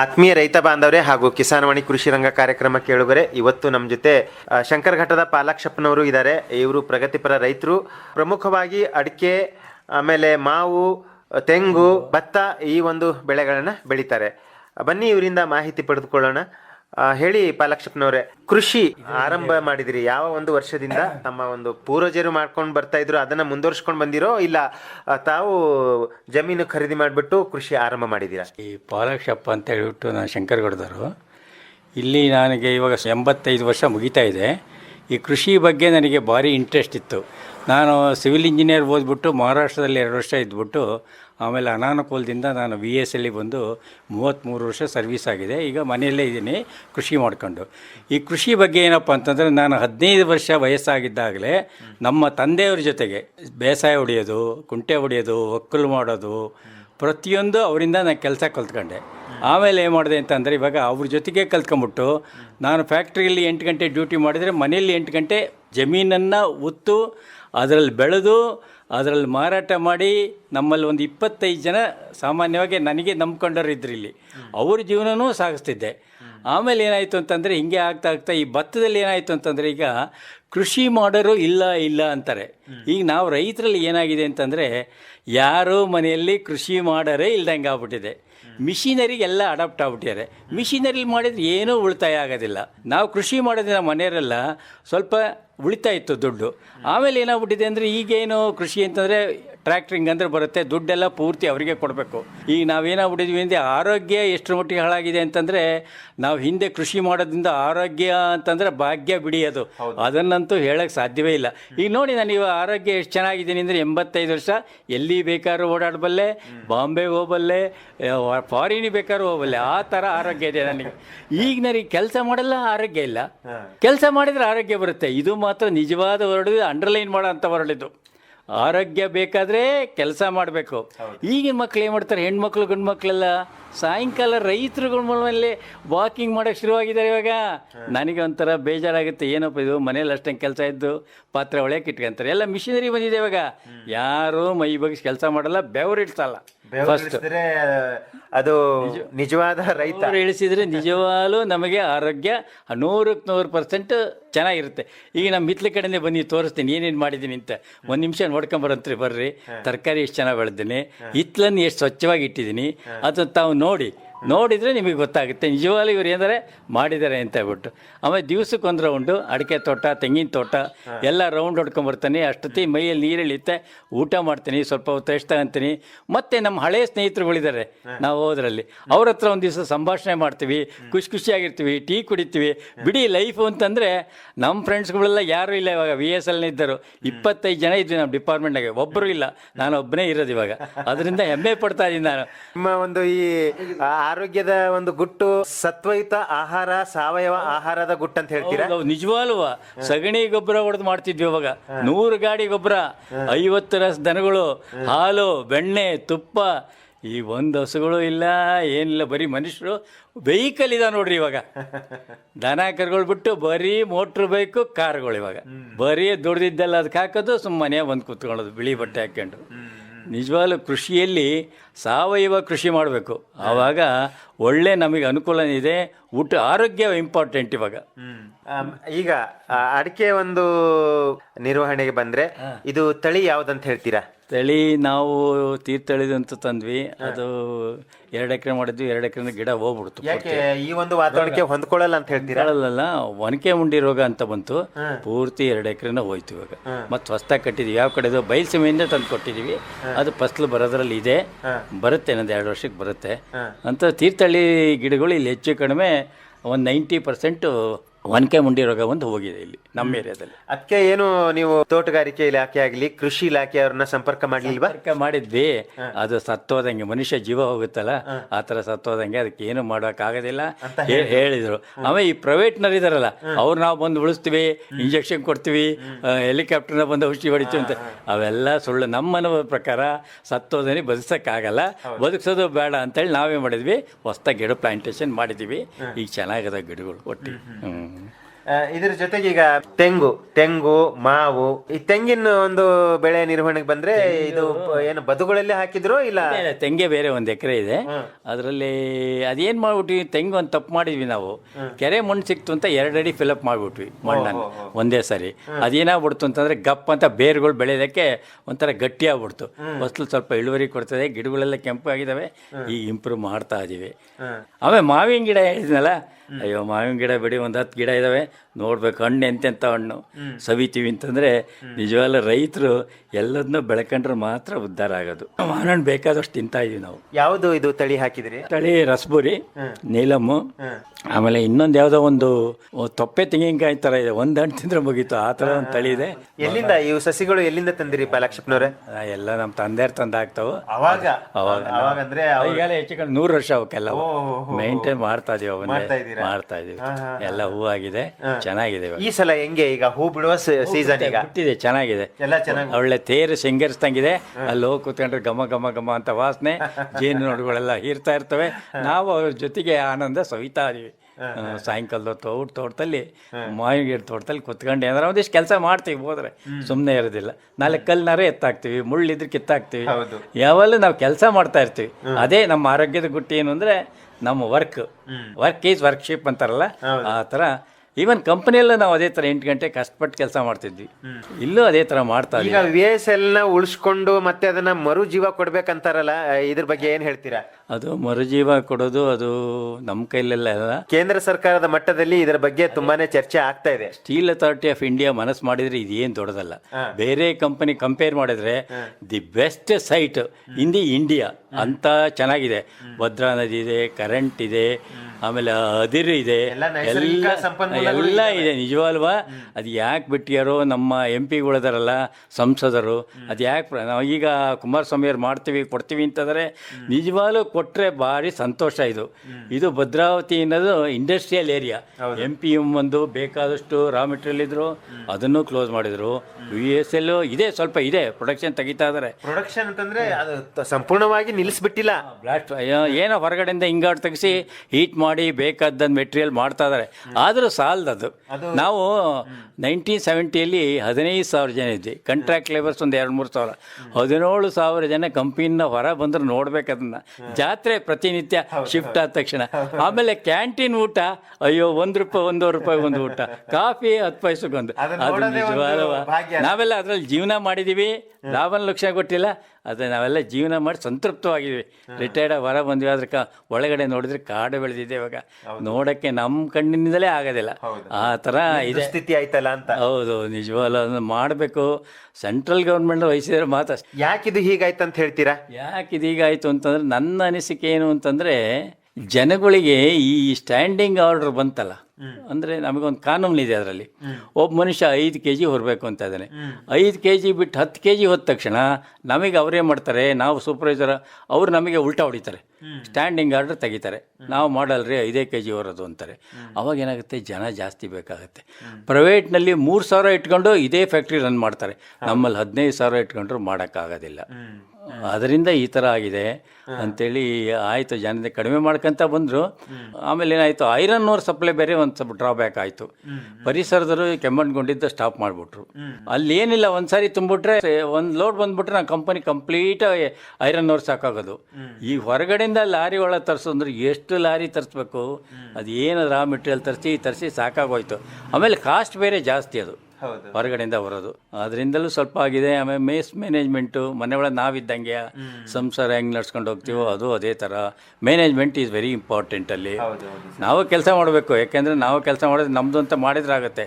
ಆತ್ಮೀಯ ರೈತ ಬಾಂಧವರೇ ಹಾಗೂ ಕಿಸಾನವಾಣಿ ಕೃಷಿ ರಂಗ ಕಾರ್ಯಕ್ರಮ ಕೇಳುಗರೆ ಇವತ್ತು ನಮ್ಮ ಜೊತೆ ಶಂಕರ್ ಶಂಕರಘಟ್ಟದ ಪಾಲಾಕ್ಷಪ್ಪನವರು ಇದ್ದಾರೆ. ಇವರು ಪ್ರಗತಿಪರ ರೈತರು. ಪ್ರಮುಖವಾಗಿ ಅಡಿಕೆ, ಆಮೇಲೆ ಮಾವು, ತೆಂಗು, ಭತ್ತ ಈ ಒಂದು ಬೆಳೆಗಳನ್ನು ಬೆಳೀತಾರೆ. ಬನ್ನಿ ಇವರಿಂದ ಮಾಹಿತಿ ಪಡೆದುಕೊಳ್ಳೋಣ. ಹೇಳಿ ಪಾಲಕ್ಷಪ್ಪನವ್ರೆ, ಕೃಷಿ ಆರಂಭ ಮಾಡಿದಿರಿ. ಯಾವ ಒಂದು ವರ್ಷದಿಂದ ತಮ್ಮ ಒಂದು ಪೂರ್ವಜರು ಮಾಡ್ಕೊಂಡು ಬರ್ತಾ ಇದ್ರು, ಅದನ್ನ ಮುಂದುವರ್ಸ್ಕೊಂಡು ಬಂದಿರೋ, ಇಲ್ಲ ತಾವು ಜಮೀನು ಖರೀದಿ ಮಾಡಿಬಿಟ್ಟು ಕೃಷಿ ಆರಂಭ ಮಾಡಿದ್ದೀರಾ ಈ ಪಾಲಕ್ಷಪ್ಪ ಅಂತ ಹೇಳಿಬಿಟ್ಟು ನಾನು ಶಂಕರಗೌಡದವರು ಇಲ್ಲಿ ನನಗೆ ಇವಾಗ ಎಂಬತ್ತೈದು ವರ್ಷ ಮುಗಿತಾ ಇದೆ. ಈ ಕೃಷಿ ಬಗ್ಗೆ ನನಗೆ ಭಾರಿ ಇಂಟ್ರೆಸ್ಟ್ ಇತ್ತು. ನಾನು ಸಿವಿಲ್ ಇಂಜಿನಿಯರ್ ಓದ್ಬಿಟ್ಟು ಮಹಾರಾಷ್ಟ್ರದಲ್ಲಿ ಎರಡು ವರ್ಷ ಇದ್ಬಿಟ್ಟು ಆಮೇಲೆ ಅನಾನುಕೂಲದಿಂದ ನಾನು ವಿ ಎಸ್ ಎಲ್ಲಿ ಬಂದು ಮೂವತ್ತ್ಮೂರು ವರ್ಷ ಸರ್ವಿಸ್ ಆಗಿದೆ. ಈಗ ಮನೆಯಲ್ಲೇ ಇದ್ದೀನಿ, ಕೃಷಿ ಮಾಡ್ಕೊಂಡು. ಈ ಕೃಷಿ ಬಗ್ಗೆ ಏನಪ್ಪ ಅಂತಂದರೆ ನಾನು ಹದಿನೈದು ವರ್ಷ ವಯಸ್ಸಾಗಿದ್ದಾಗಲೇ ನಮ್ಮ ತಂದೆಯವ್ರ ಜೊತೆಗೆ ಬೇಸಾಯ ಹೊಡೆಯೋದು, ಕುಂಟೆ ಹೊಡೆಯೋದು, ಒಕ್ಕಲು ಮಾಡೋದು ಪ್ರತಿಯೊಂದು ಅವರಿಂದ ನಾನು ಕೆಲಸ ಕಲ್ತ್ಕೊಂಡೆ. ಆಮೇಲೆ ಏನು ಮಾಡಿದೆ ಅಂತಂದರೆ ಇವಾಗ ಅವ್ರ ಜೊತೆಗೆ ಕಲ್ತ್ಕೊಂಬಿಟ್ಟು ನಾನು ಫ್ಯಾಕ್ಟ್ರಿಯಲ್ಲಿ ಎಂಟು ಗಂಟೆ ಡ್ಯೂಟಿ ಮಾಡಿದರೆ ಮನೆಯಲ್ಲಿ ಎಂಟು ಗಂಟೆ ಜಮೀನನ್ನು ಉತ್ತು, ಅದರಲ್ಲಿ ಬೆಳೆದು ಅದರಲ್ಲಿ ಮಾರಾಟ ಮಾಡಿ ನಮ್ಮಲ್ಲಿ ಒಂದು ಇಪ್ಪತ್ತೈದು ಜನ ಸಾಮಾನ್ಯವಾಗಿ ನನಗೆ ನಂಬ್ಕೊಂಡವ್ರು ಇದ್ರು ಇಲ್ಲಿ. ಅವ್ರ ಜೀವನನೂ ಸಾಗಿಸ್ತಿದ್ದೆ. ಆಮೇಲೆ ಏನಾಯಿತು ಅಂತಂದರೆ ಹಿಂಗೆ ಆಗ್ತಾ ಆಗ್ತಾ ಈ ಭತ್ತದಲ್ಲಿ ಏನಾಯಿತು ಅಂತಂದರೆ ಈಗ ಕೃಷಿ ಮಾಡೋರು ಇಲ್ಲ ಇಲ್ಲ ಅಂತಾರೆ. ಈಗ ನಾವು ರೈತರಲ್ಲಿ ಏನಾಗಿದೆ ಅಂತಂದರೆ ಯಾರೂ ಮನೆಯಲ್ಲಿ ಕೃಷಿ ಮಾಡರೇ ಇಲ್ದಂಗೆ ಆಗ್ಬಿಟ್ಟಿದೆ. ಮಿಷಿನರಿಗೆಲ್ಲ ಅಡಾಪ್ಟ್ ಆಗ್ಬಿಟ್ಟಿದ್ದಾರೆ. ಮಿಷಿನರಿಲಿ ಮಾಡಿದ್ರೆ ಏನೂ ಉಳಿತಾಯ ಆಗೋದಿಲ್ಲ. ನಾವು ಕೃಷಿ ಮಾಡೋದ್ರಿಂದ ಮನೆಯವರೆಲ್ಲ ಸ್ವಲ್ಪ ಉಳಿತಾಯ ಇತ್ತು ದುಡ್ಡು. ಆಮೇಲೆ ಏನಾಗ್ಬಿಟ್ಟಿದೆ ಅಂದರೆ ಈಗೇನು ಕೃಷಿ ಅಂತಂದರೆ ಟ್ರ್ಯಾಕ್ಟ್ರಿಂಗ್ ಅಂದರೆ ಬರುತ್ತೆ ದುಡ್ಡೆಲ್ಲ ಪೂರ್ತಿ ಅವರಿಗೆ ಕೊಡಬೇಕು. ಈಗ ನಾವೇನಾಗ್ಬಿಟ್ಟಿದ್ವಿ ಅಂದರೆ ಆರೋಗ್ಯ ಎಷ್ಟು ಮಟ್ಟಿಗೆ ಹಾಳಾಗಿದೆ ಅಂತಂದರೆ ನಾವು ಹಿಂದೆ ಕೃಷಿ ಮಾಡೋದ್ರಿಂದ ಆರೋಗ್ಯ ಅಂತಂದರೆ ಭಾಗ್ಯ ಬಿಡಿ ಅದು. ಅದನ್ನಂತೂ ಹೇಳಕ್ಕೆ ಸಾಧ್ಯವೇ ಇಲ್ಲ. ಈಗ ನೋಡಿ ನಾನು ಇವಾಗ ಆರೋಗ್ಯ ಎಷ್ಟು ಚೆನ್ನಾಗಿದ್ದೀನಿ ಅಂದರೆ ಎಂಬತ್ತೈದು ವರ್ಷ ಎಲ್ಲಿ ಬೇಕಾದ್ರೂ ಓಡಾಡಬಲ್ಲೆ ಬಾಂಬೆ ಹೋಗಬಲ್ಲೆ ಫಾರಿನ್ ಬೇಕಾದ್ರೂ ಹೋಗಬಲ್ಲೆ ಆ ಥರ ಆರೋಗ್ಯ ಇದೆ ನನಗೆ. ಈಗ ನನಗೆ ಕೆಲಸ ಮಾಡಲ್ಲ ಆರೋಗ್ಯ ಇಲ್ಲ. ಕೆಲಸ ಮಾಡಿದರೆ ಆರೋಗ್ಯ ಬರುತ್ತೆ. ಇದು ಮಾತ್ರ ನಿಜವಾದ ಹೊರಡಿದ್ರೆ ಅಂಡರ್ಲೈನ್ ಮಾಡೋ ಅಂತ ಹೊರಡಿದ್ದು. ಆರೋಗ್ಯ ಬೇಕಾದರೆ ಕೆಲಸ ಮಾಡಬೇಕು. ಈಗಿನ ಮಕ್ಳು ಏನು ಮಾಡ್ತಾರೆ? ಹೆಣ್ಮಕ್ಳು ಗಂಡು ಮಕ್ಕಳೆಲ್ಲ ಸಾಯಂಕಾಲ ರೈತರುಗಳ ಮೇಲೆ ವಾಕಿಂಗ್ ಮಾಡೋಕ್ಕೆ ಶುರುವಾಗಿದ್ದಾರೆ ಇವಾಗ. ನನಗೆ ಒಂಥರ ಬೇಜಾರಾಗುತ್ತೆ. ಏನಪ್ಪ ಇದು? ಮನೇಲಿ ಅಷ್ಟೊಂದು ಕೆಲಸ ಇದ್ದು ಪಾತ್ರೆ ಒಳಗೆ ಇಟ್ಕೊಂತಾರೆ ಎಲ್ಲ ಮಿಷಿನರಿ ಬಂದಿದೆ ಇವಾಗ. ಯಾರೂ ಮೈ ಬಗ್ಗಿಸಿ ಕೆಲಸ ಮಾಡಲ್ಲ. ಬೆವರಿಡ್ಸಲ್ಲ. ಅದು ನಿಜವಾದ ರೈತ. ಅವ್ರು ಇಳಿಸಿದ್ರೆ ನಿಜವಾಗ್ಲೂ ನಮಗೆ ಆರೋಗ್ಯ ನೂರಕ್ಕೆ ನೂರು ಪರ್ಸೆಂಟ್ ಚೆನ್ನಾಗಿರುತ್ತೆ. ಈಗ ನಮ್ಮ ಮಿತ್ಲ ಕಡೆನೆ ಬನ್ನಿ ತೋರಿಸ್ತೀನಿ ಏನೇನು ಮಾಡಿದ್ದೀನಿ ಅಂತ. ಒಂದು ನಿಮಿಷ ನೋಡ್ಕೊಂಬರಂತ್ರಿ ಬರ್ರಿ. ತರಕಾರಿ ಎಷ್ಟು ಚೆನ್ನಾಗಿ ಬೆಳೆದಿನಿ ಹಿತ್ಲನ್ನು ಎಷ್ಟು ಸ್ವಚ್ಛವಾಗಿ ಇಟ್ಟಿದ್ದೀನಿ. ಅದು ತಾವು ನೋಡಿ ನೋಡಿದರೆ ನಿಮಗೆ ಗೊತ್ತಾಗುತ್ತೆ. ನಿಜವಾಗ್ಲೂ ಇವ್ರು ಏನಂದರೆ ಮಾಡಿದ್ದಾರೆ ಅಂತ ಹೇಳ್ಬಿಟ್ಟು. ಆಮೇಲೆ ದಿವ್ಸಕ್ಕೆ ಒಂದು ರೌಂಡು ಅಡಿಕೆ ತೋಟ ತೆಂಗಿನ ತೋಟ ಎಲ್ಲ ರೌಂಡ್ ಹೊಡ್ಕೊಂಬರ್ತಾನೆ ಅಷ್ಟೊತ್ತಿ ಮೈಯಲ್ಲಿ ನೀರು ಇಳಿಯುತ್ತೆ ಊಟ ಮಾಡ್ತೀನಿ ಸ್ವಲ್ಪ ಹೊತ್ತು ರೆಸ್ಟ್ ತಗೊಂತೀನಿ. ಮತ್ತು ನಮ್ಮ ಹಳೆಯ ಸ್ನೇಹಿತರುಗಳಿದ್ದಾರೆ ನಾವು ಹೋದ್ರಲ್ಲಿ. ಅವ್ರ ಹತ್ರ ಒಂದು ದಿವಸ ಸಂಭಾಷಣೆ ಮಾಡ್ತೀವಿ ಖುಷಿ ಖುಷಿಯಾಗಿರ್ತೀವಿ ಟೀ ಕುಡಿತೀವಿ. ಬಿಡಿ ಲೈಫು ಅಂತಂದರೆ ನಮ್ಮ ಫ್ರೆಂಡ್ಸ್ಗಳೆಲ್ಲ ಯಾರೂ ಇಲ್ಲ ಇವಾಗ. ವಿ ಎಸ್ ಎಲ್ನ ಇದ್ದರು ಇಪ್ಪತ್ತೈದು ಜನ ಇದ್ವಿ ನಮ್ಮ ಡಿಪಾರ್ಟ್ಮೆಂಟ್ನಾಗೆ ಒಬ್ಬರು ಇಲ್ಲ. ನಾನು ಒಬ್ಬನೇ ಇರೋದು ಇವಾಗ. ಅದರಿಂದ ಹೆಮ್ಮೆ ಪಡ್ತಾ ಇದ್ದೀನಿ ನಾನು. ನಿಮ್ಮ ಒಂದು ಈ ಆರೋಗ್ಯದ ಒಂದು ಗುಟ್ಟು ಸತ್ವಯುತ ಆಹಾರ ಸಾವಯವ ಆಹಾರದ ಗುಟ್ಟು ಅಂತ ಹೇಳ್ತೀರಾ ಹೌದು, ನಿಜವಾಗ್ಲೂ ಸಗಣಿ ಗೊಬ್ಬರ ಹೊಡೆದು ಮಾಡ್ತಿದ್ವಿ ಇವಾಗ. ನೂರು ಗಾಡಿ ಗೊಬ್ಬರ ಐವತ್ತು ರಸ ದನಗಳು ಹಾಲು ಬೆಣ್ಣೆ ತುಪ್ಪ. ಈ ಒಂದು ಹಸುಗಳು ಇಲ್ಲ ಏನಿಲ್ಲ ಬರೀ ಮನುಷ್ಯರು ವೆಹಿಕಲ್ ಇದಾವೆ ನೋಡ್ರಿ ಇವಾಗ. ದನ ಕರುಗಳು ಬಿಟ್ಟು ಬರೀ ಮೋಟ್ರ್ ಬೈಕು ಕಾರ್ಗಳು ಇವಾಗ. ಬರೀ ದುಡ್ದಿದ್ದೆಲ್ಲ ಅದಕ್ಕೆ ಹಾಕೋದು ಸುಮ್ಮನೆ ಬಂದು ಕೂತ್ಕೊಳ್ಳೋದು ಬಿಳಿ ಬಟ್ಟೆ ಹಾಕ್ಕೊಂಡು. ನಿಜವಾಗ್ಲೂ ಕೃಷಿಯಲ್ಲಿ ಸಾವಯವ ಕೃಷಿ ಮಾಡಬೇಕು. ಆವಾಗ ಒಳ್ಳೆ ನಮಗೆ ಅನುಕೂಲ ಇದೆ. ಊಟ ಆರೋಗ್ಯ ಇಂಪಾರ್ಟೆಂಟ್ ಇವಾಗ. ಈಗ ಅಡಿಕೆ ಒಂದು ನಿರ್ವಹಣೆಗೆ ಬಂದರೆ ಇದು ತಳಿ ಯಾವ್ದಂತ ಹೇಳ್ತೀರಾ? ತಳಿ ನಾವು ತೀರ್ಥಳಿದಂತ ತಂದ್ವಿ. ಅದು ಎರಡು ಎಕರೆ ಮಾಡಿದ್ವಿ ಎರಡು ಎಕರೆ ಗಿಡ ಹೋಗ್ಬಿಡ್ತು ಯಾಕೆ ಈ ಒಂದು ವಾತಾವರಣಕ್ಕೆ ಹೊಂದ್ಕೊಳ್ಳಲ್ಲ ಅಂತ ಹೇಳ್ತೀರಾ? ಒನಕೆ ಮುಂಡಿ ರೋಗ ಅಂತ ಬಂತು. ಪೂರ್ತಿ ಎರಡು ಎಕರೆನ ಹೋಯ್ತು ಇವಾಗ. ಮತ್ತೆ ಹೊಸ್ತಾಗಿ ಕಟ್ಟಿದ್ವಿ. ಯಾವ ಕಡೆ ಬಯಲುಸೀಮೆಯಿಂದ ತಂದು ಕೊಟ್ಟಿದೀವಿ. ಅದು ಫಸ್ಲು ಬರೋದ್ರಲ್ಲಿ ಇದೆ. ಬರುತ್ತೆ ಇನ್ನೊಂದು ಎರಡು ವರ್ಷಕ್ಕೆ ಬರುತ್ತೆ. ಅಂತ ತೀರ್ಥಹಳ್ಳಿ ಗಿಡಗಳು ಇಲ್ಲಿ ಹೆಚ್ಚು ಕಡಿಮೆ ಒಂದು ನೈಂಟಿ ಪರ್ಸೆಂಟು ಒನಕೆ ಮುಂಡಿ ರೋಗ ಒಂದು ಹೋಗಿದೆ ಇಲ್ಲಿ ನಮ್ಮ ಏರಿಯಾದಲ್ಲಿ. ಅದಕ್ಕೆ ಏನು ನೀವು ತೋಟಗಾರಿಕೆ ಇಲಾಖೆ ಆಗಲಿ ಕೃಷಿ ಇಲಾಖೆ ಅವ್ರನ್ನ ಸಂಪರ್ಕ ಮಾಡಲಿಲ್ವಾ? ಸಂಪರ್ಕ ಮಾಡಿದ್ವಿ. ಅದು ಸತ್ತೋದಂಗೆ ಮನುಷ್ಯ ಜೀವ ಹೋಗುತ್ತಲ್ಲ ಆ ಥರ ಸತ್ತೋದಂಗೆ ಅದಕ್ಕೆ ಏನು ಮಾಡೋಕ್ಕಾಗೋದಿಲ್ಲ ಆಗೋದಿಲ್ಲ ಹೇ- ಹೇಳಿದ್ರು. ಆಮೇಲೆ ಈ ಪ್ರೈವೇಟ್ನವ್ರು ಇದಾರಲ್ಲ ಅವ್ರು ನಾವು ಬಂದು ಉಳಿಸ್ತೀವಿ ಇಂಜೆಕ್ಷನ್ ಕೊಡ್ತೀವಿ ಹೆಲಿಕಾಪ್ಟರ್ನ ಬಂದು ಔಷಧಿ ಹೊಡಿತೀವಿ ಅಂತ. ಅವೆಲ್ಲ ಸುಳ್ಳು. ನಮ್ಮ ಅನುಭವ ಪ್ರಕಾರ ಸತ್ತೋದನಿ ಬದುಕ್ಸೋಕ್ಕಾಗಲ್ಲ ಬದುಕಿಸೋದು ಬೇಡ ಅಂತೇಳಿ ನಾವೇ ಮಾಡಿದ್ವಿ. ಹೊಸ್ದಾಗಿ ಗಿಡ ಪ್ಲಾಂಟೇಶನ್ ಮಾಡಿದ್ದೀವಿ. ಈಗ ಚೆನ್ನಾಗಿದೆ ಗಿಡಗಳು ಕೊಟ್ಟು ಹ್ಞೂ ಇದ್ರ ಜೊತೆಗೆ ಈಗ ತೆಂಗು ತೆಂಗು ಮಾವು ಈ ತೆಂಗಿನ ಒಂದು ಬೆಳೆ ನಿರ್ವಹಣೆಗೆ ಬಂದ್ರೆ ಇದು ಏನು ಬದುಗಳಲ್ಲಿ ಹಾಕಿದ್ರು ಇಲ್ಲ? ತೆಂಗೆ ಬೇರೆ ಒಂದು ಎಕರೆ ಇದೆ. ಅದರಲ್ಲಿ ಅದೇನ್ ಮಾಡ್ಬಿಟ್ವಿ ತೆಂಗು ಒಂದು ತಪ್ಪು ಮಾಡಿದ್ವಿ ನಾವು. ಕೆರೆ ಮಣ್ಣು ಸಿಕ್ತು ಅಂತ ಎರಡು ಅಡಿ ಫಿಲಪ್ ಮಾಡಿಬಿಟ್ವಿ ಮಣ್ಣನ್ನು. ಒಂದೇ ಸರಿ. ಅದೇನಾಗ್ಬಿಡ್ತು ಅಂತಂದ್ರೆ ಗಪ್ ಅಂತ ಬೇರುಗಳು ಬೆಳೆಯೋದಕ್ಕೆ ಒಂಥರ ಗಟ್ಟಿ ಆಗ್ಬಿಡ್ತು ಫಸ್ಲು ಸ್ವಲ್ಪ ಇಳುವರಿ ಕೊಡ್ತದೆ ಗಿಡಗಳೆಲ್ಲ ಕೆಂಪು ಆಗಿದಾವೆ ಈಗ ಇಂಪ್ರೂವ್ ಮಾಡ್ತಾ ಇದೀವಿ. ಆಮೇಲೆ ಮಾವಿನ ಗಿಡ ಹೇಳಿದ್ನಲ್ಲ ಅಯ್ಯೋ ಮಾವಿನ ಗಿಡ ಬಿಡಿ ಒಂದು ಹತ್ತು ಗಿಡ ಇದಾವೆ. ನೋಡ್ಬೇಕು ಹಣ್ಣು ಎಂತೆಂಥ ಹಣ್ಣು. ಸವಿತೀವಿ ಅಂತಂದ್ರೆ ನಿಜವಾಗ್ಲೂ ರೈತರು ಎಲ್ಲದನ್ನೂ ಬೆಳ್ಕೊಂಡ್ರೆ ಮಾತ್ರ ಉದ್ಧಾರ ಆಗೋದು. ಮಾನಣ್ಣು ಹಣ್ಣು ಬೇಕಾದಷ್ಟು ತಿಂತಾ ಇದೀವಿ ನಾವು. ಯಾವುದು ಇದು ತಳಿ ಹಾಕಿದ್ರಿ? ತಳಿ ರಸಬುರಿ ನೀಲಮ್ಮು ಆಮೇಲೆ ಇನ್ನೊಂದು ಯಾವುದೋ ಒಂದು ತೊಪ್ಪೆ ತೆಂಗಿನಕಾಯಿ ತರ ಇದೆ. ಒಂದ್ ಹಣ್ಣು ತಿಂದ್ರೆ ಮುಗೀತು. ಆ ತರ ಒಂದು ತಳಿ ಇದೆ. ಎಲ್ಲಿಂದ? ಇವು ಸಸಿಗಳು ಎಲ್ಲಿಂದ ತಂದಿರಿ ಪಾಲಾಕ್ಷಪ್ಪನವ್ರೆ ಆ, ಎಲ್ಲ ನಮ್ಮ ತಂದೆಯವ್ರು ತಂದು ಆಗ್ತಾವ ಅವಾಗ? ಅವಾಗ. ಅವಾಗ ಅಂದ್ರೆ ಈಗೆಲ್ಲ ಹೆಚ್ಚು ಕಡಿಮೆ ನೂರು ವರ್ಷ ಅವಕ್ಕೆಲ್ಲ. ಮೇಂಟೈನ್ ಮಾಡ್ತಾ ಇದೀವಿ ಮಾಡ್ತಾ ಮಾಡ್ತಾ ಇದೀವಿ. ಎಲ್ಲ ಹೂವಾಗಿದೆ. ಚೆನ್ನಾಗಿದೆ ಇವಾಗ. ಈ ಸಲ ಹೆಂಗೆ ಈಗ ಹೂ ಬಿಡುವ ಸೀಸನ್ ಈಗ? ಬಿಟ್ಟಿದೆ ಚೆನ್ನಾಗಿದೆ. ಎಲ್ಲ ಚೆನ್ನಾಗಿ ಒಳ್ಳೆ ತೇರು ಸಿಂಗರಿಸ್ದಂಗಿದೆ ಅಲ್ಲಿ ಹೋಗಿ ಕೂತ್ಕೊಂಡ್ರೆ ಘಮ ಘಮ ಘಮ ಅಂತ ವಾಸನೆ ಜೇನು ನೋಡುಗಳೆಲ್ಲ ಹೀರ್ತಾ ಇರ್ತವೆ. ನಾವು ಅವ್ರ ಜೊತೆಗೆ ಆನಂದ ಸವಿತಾ ಇದೀವಿ ಸಾಯಂಕಾಲದ ತೋಟ ತೋಟದಲ್ಲಿ ಮಾವಿನ ಗಿಡ ತೋಟದಲ್ಲಿ ಕುತ್ಕೊಂಡು. ಏನಾರ ಒಂದಿಷ್ಟು ಕೆಲಸ ಮಾಡ್ತೀವಿ ಹೋದ್ರೆ. ಸುಮ್ಮನೆ ಇರೋದಿಲ್ಲ. ನಾಳೆ ಕಲ್ನಾರೇ ಎತ್ತಾಕ್ತೀವಿ ಮುಳ್ಳಿದ್ರೆ ಕಿತ್ತಾಕ್ತೀವಿ. ಹೌದು. ಯಾವಾಗಲೂ ನಾವು ಕೆಲಸ ಮಾಡ್ತಾ ಇರ್ತೀವಿ. ಅದೇ ನಮ್ಮ ಆರೋಗ್ಯದ ಗುಟ್ಟಿ ಏನು ಅಂದರೆ ನಮ್ಮ ವರ್ಕ್ ವರ್ಕ್ ಈಸ್ ವರ್ಕ್ಶಿಪ್ ಅಂತಾರಲ್ಲ? ಆ ಥರ ಈವನ್ ಕಂಪ್ನಿಯಲ್ಲೂ ನಾವು ಅದೇ ಥರ ಎಂಟು ಗಂಟೆ ಕಷ್ಟಪಟ್ಟು ಕೆಲಸ ಮಾಡ್ತಿದ್ವಿ. ಇಲ್ಲೂ ಅದೇ ಥರ ಮಾಡ್ತಾ ಈಗ ವಿ ಎಸ್ ಎಲ್ನ ಉಳಿಸ್ಕೊಂಡು ಮತ್ತೆ ಅದನ್ನ ಮರು ಜೀವ ಕೊಡ್ಬೇಕಂತಾರಲ್ಲ ಇದ್ರ ಬಗ್ಗೆ ಏನ್ ಹೇಳ್ತೀರಾ? ಅದು ಮರುಜೀವ ಕೊಡೋದು ಅದು ನಮ್ಮ ಕೈಲೆಲ್ಲ ಅಲ್ಲ. ಕೇಂದ್ರ ಸರ್ಕಾರದ ಮಟ್ಟದಲ್ಲಿ ಇದರ ಬಗ್ಗೆ ತುಂಬಾನೇ ಚರ್ಚೆ ಆಗ್ತಾ ಇದೆ. ಸ್ಟೀಲ್ ಅಥಾರಿಟಿ ಆಫ್ ಇಂಡಿಯಾ ಮನಸ್ಸು ಮಾಡಿದ್ರೆ ಇದೇನು ದೊಡ್ಡದಲ್ಲ. ಬೇರೆ ಕಂಪನಿ ಕಂಪೇರ್ ಮಾಡಿದ್ರೆ the best site in the India ಅಂತ ಚೆನ್ನಾಗಿದೆ. ಭದ್ರಾ ನದಿ ಇದೆ ಕರೆಂಟ್ ಇದೆ ಆಮೇಲೆ ಅದಿರು ಇದೆ. ಎಲ್ಲ ಎಲ್ಲ ಇದೆ ನಿಜವಲ್ವಾ? ಅದು ಯಾಕೆ ಬಿಟ್ಟಿಯಾರೋ ನಮ್ಮ ಎಂ ಪಿಗಳಿದಾರಲ್ಲ ಸಂಸದರು ಅದು ಯಾಕೆ ನಾವು ಈಗ ಕುಮಾರಸ್ವಾಮಿ ಅವ್ರು ಮಾಡ್ತೀವಿ ಕೊಡ್ತೀವಿ ಅಂತಂದರೆ ನಿಜವಾಗ್ಲೂ ಕೊಟ್ಟರೆ ಭಾರಿ ಸಂತೋಷ ಇದು. ಇದು ಭದ್ರಾವತಿ ಅನ್ನೋದು industrial area M P M ಒಂದು ಬೇಕಾದಷ್ಟು ರಾ ಮೆಟೀರಿಯಲ್ ಇದ್ರು ಅದನ್ನು ಕ್ಲೋಸ್ ಮಾಡಿದ್ರು. ಯು ಎಸ್ ಎಲ್ ಇದೆ ಸ್ವಲ್ಪ ಇದೆ ಪ್ರೊಡಕ್ಷನ್ ತೆಗಿತಾ ಇದಾರೆ. ಪ್ರೊಡಕ್ಷನ್ ಅಂತಂದ್ರೆ ಅದು ಸಂಪೂರ್ಣವಾಗಿ ನಿಲ್ಲಿಸ್ಬಿಟ್ಟಿಲ್ಲ. ಬ್ಲಾಸ್ಟ್ ಏನೋ ಹೊರಗಡೆಯಿಂದ ಹಿಂಗಾಡ್ ತೆಗಿಸಿ ಹೀಟ್ ಮಾಡಿ ಬೇಕಾದಂದು ಮೆಟೀರಿಯಲ್ ಮಾಡ್ತಾ ಇದ್ದಾರೆ ಆದರೂ ಸಾಲದದು ನಾವು ನೈನ್ಟೀನ್ ಸೆವೆಂಟಿಯಲ್ಲಿ ಹದಿನೈದು ಸಾವಿರ ಜನ ಇದ್ವಿ. ಕಾಂಟ್ರಾಕ್ಟ್ ಲೇಬರ್ಸ್ ಒಂದು ಎರಡು ಮೂರು ಸಾವಿರ. ಹದಿನೇಳು ಸಾವಿರ ಜನ ಕಂಪ್ನಿನ ಹೊರ ಬಂದ್ರೆ ನೋಡ್ಬೇಕು ಅದನ್ನ. ಜಾತ್ರೆ ಪ್ರತಿನಿತ್ಯ ಶಿಫ್ಟ್ ಆದ ತಕ್ಷಣ. ಆಮೇಲೆ ಕ್ಯಾಂಟೀನ್ ಊಟ ಅಯ್ಯೋ ಒಂದ್ ರೂಪಾಯಿ ಒಂದೂವರೆ ರೂಪಾಯಿ ಒಂದು ಊಟ. ಕಾಫಿ ಹತ್ತು ಪೈಸಕ್ಕೊಂದು ಅದು ನಿಜವಾದ. ನಾವೆಲ್ಲ ಅದ್ರಲ್ಲಿ ಜೀವನ ಮಾಡಿದೀವಿ. ಲಾಭನ ಲಕ್ಷ ಕೊಟ್ಟಿಲ್ಲ. ಅದೇ ನಾವೆಲ್ಲ ಜೀವನ ಮಾಡಿ ಸಂತೃಪ್ತವಾಗಿದ್ವಿ ರಿಟೈರ್ಡ್ ಹೊರ ಬಂದ್ವಿ. ಅದ್ರ ಕ ಒಳಗಡೆ ನೋಡಿದ್ರೆ ಕಾಡು ಬೆಳೆದಿದೆ ಇವಾಗ. ನೋಡಕ್ಕೆ ನಮ್ಮ ಕಣ್ಣಿನಿಂದಲೇ ಆಗೋದಿಲ್ಲ. ಆ ಥರ ಇದೆ. ಸ್ಥಿತಿ ಆಯ್ತಲ್ಲ ಅಂತ. ಹೌದು ನಿಜವಲ್ಲ. ಅದನ್ನು ಮಾಡಬೇಕು. ಸೆಂಟ್ರಲ್ ಗೌರ್ಮೆಂಟ್ ವಹಿಸಿದ್ರೆ ಮಾತ್ರ ಯಾಕಿದು ಹೀಗಾಯ್ತು ಅಂತ ಹೇಳ್ತೀರಾ? ಯಾಕಿದು ಹೀಗಾಯಿತು ಅಂತಂದ್ರೆ ನನ್ನ ಅನಿಸಿಕೆ ಏನು ಅಂತಂದರೆ ಜನಗಳಿಗೆ ಈ ಸ್ಟ್ಯಾಂಡಿಂಗ್ ಆರ್ಡರ್ ಬಂತಲ್ಲ ಅಂದರೆ ನಮಗೊಂದು ಕಾನೂನು ಇದೆ ಅದರಲ್ಲಿ. ಒಬ್ಬ ಮನುಷ್ಯ ಐದು ಕೆ ಜಿ ಹೊರಬೇಕು ಅಂತ ಇದ್ದಾನೆ ಐದು ಕೆ ಜಿ ಬಿಟ್ಟು ಹತ್ತು ಕೆ ಜಿ ಹೋದ ತಕ್ಷಣ ನಮಗೆ ಅವರೇ ಮಾಡ್ತಾರೆ ನಾವು ಸೂಪರ್ವೈಸರ್ ಅವರು ನಮಗೆ ಉಲ್ಟಾ ಹೊಡಿತಾರೆ. ಸ್ಟ್ಯಾಂಡಿಂಗ್ ಆರ್ಡರ್ ತೆಗಿತಾರೆ. ನಾವು ಮಾಡಲ್ರಿ ಐದೇ ಕೆ ಜಿ ಹೊರೋದು ಅಂತಾರೆ. ಅವಾಗ ಏನಾಗುತ್ತೆ ಜನ ಜಾಸ್ತಿ ಬೇಕಾಗುತ್ತೆ. ಪ್ರೈವೇಟ್ನಲ್ಲಿ ಮೂರು ಸಾವಿರ ಇಟ್ಕೊಂಡು ಇದೇ ಫ್ಯಾಕ್ಟ್ರಿ ರನ್ ಮಾಡ್ತಾರೆ. ನಮ್ಮಲ್ಲಿ ಹದಿನೈದು ಸಾವಿರ ಇಟ್ಕೊಂಡ್ರು ಮಾಡೋಕ್ಕಾಗೋದಿಲ್ಲ. ಅದರಿಂದ ಈ ಥರ ಆಗಿದೆ ಅಂತೇಳಿ ಆಯಿತು ಜನತೆ ಕಡಿಮೆ ಮಾಡ್ಕೊಂತ ಬಂದರು. ಆಮೇಲೆ ಏನಾಯಿತು ಐರನ್ ಓರ್ ಸಪ್ಲೈ ಬೇರೆ ಒಂದು ಸ್ವಲ್ಪ ಡ್ರಾಬ್ಯಾಕ್ ಆಯಿತು. ಪರಿಸರದರು ಕೆಮ್ಮಣ್ಗೊಂಡಿದ್ದು ಸ್ಟಾಪ್ ಮಾಡಿಬಿಟ್ರು. ಅಲ್ಲಿ ಏನಿಲ್ಲ ಒಂದು ಸಾರಿ ತುಂಬಿಟ್ರೆ ಒಂದು ಲೋಡ್ ಬಂದ್ಬಿಟ್ರೆ ನಾನು ಕಂಪನಿ ಕಂಪ್ಲೀಟ್ ಐರನ್ ಓರ್ ಸಾಕಾಗೋದು. ಈ ಹೊರಗಡೆಯಿಂದ ಲಾರಿ ಒಳಗೆ ತರಿಸಂದ್ರೆ ಎಷ್ಟು ಲಾರಿ ತರಿಸ್ಬೇಕು? ಅದು ಏನು ರಾ ಮೆಟೀರಿಯಲ್ ತರಿಸಿ ತರಿಸಿ ಸಾಕಾಗೋಯ್ತು. ಆಮೇಲೆ ಕಾಸ್ಟ್ ಬೇರೆ ಜಾಸ್ತಿ ಅದು. ಹೊರಗಡೆಯಿಂದ ಬರೋದು. ಅದರಿಂದಲೂ ಸ್ವಲ್ಪ ಆಗಿದೆ. ಆಮೇಲೆ ಮೇಸ್ ಮ್ಯಾನೇಜ್ಮೆಂಟು ಮನೆ ಒಳಗೆ ನಾವಿದ್ದಂಗೆ ಸಂಸಾರ ಹೆಂಗೆ ನಡ್ಸ್ಕೊಂಡು ಹೋಗ್ತೀವೋ ಅದು ಅದೇ ಥರ. ಮ್ಯಾನೇಜ್ಮೆಂಟ್ ಈಸ್ ವೆರಿ ಇಂಪಾರ್ಟೆಂಟ್ ಅಲ್ಲಿ. ನಾವು ಕೆಲಸ ಮಾಡಬೇಕು. ಯಾಕೆಂದರೆ ನಾವು ಕೆಲಸ ಮಾಡಿದ್ರೆ ನಮ್ಮದು ಅಂತ ಮಾಡಿದ್ರೆ ಆಗುತ್ತೆ.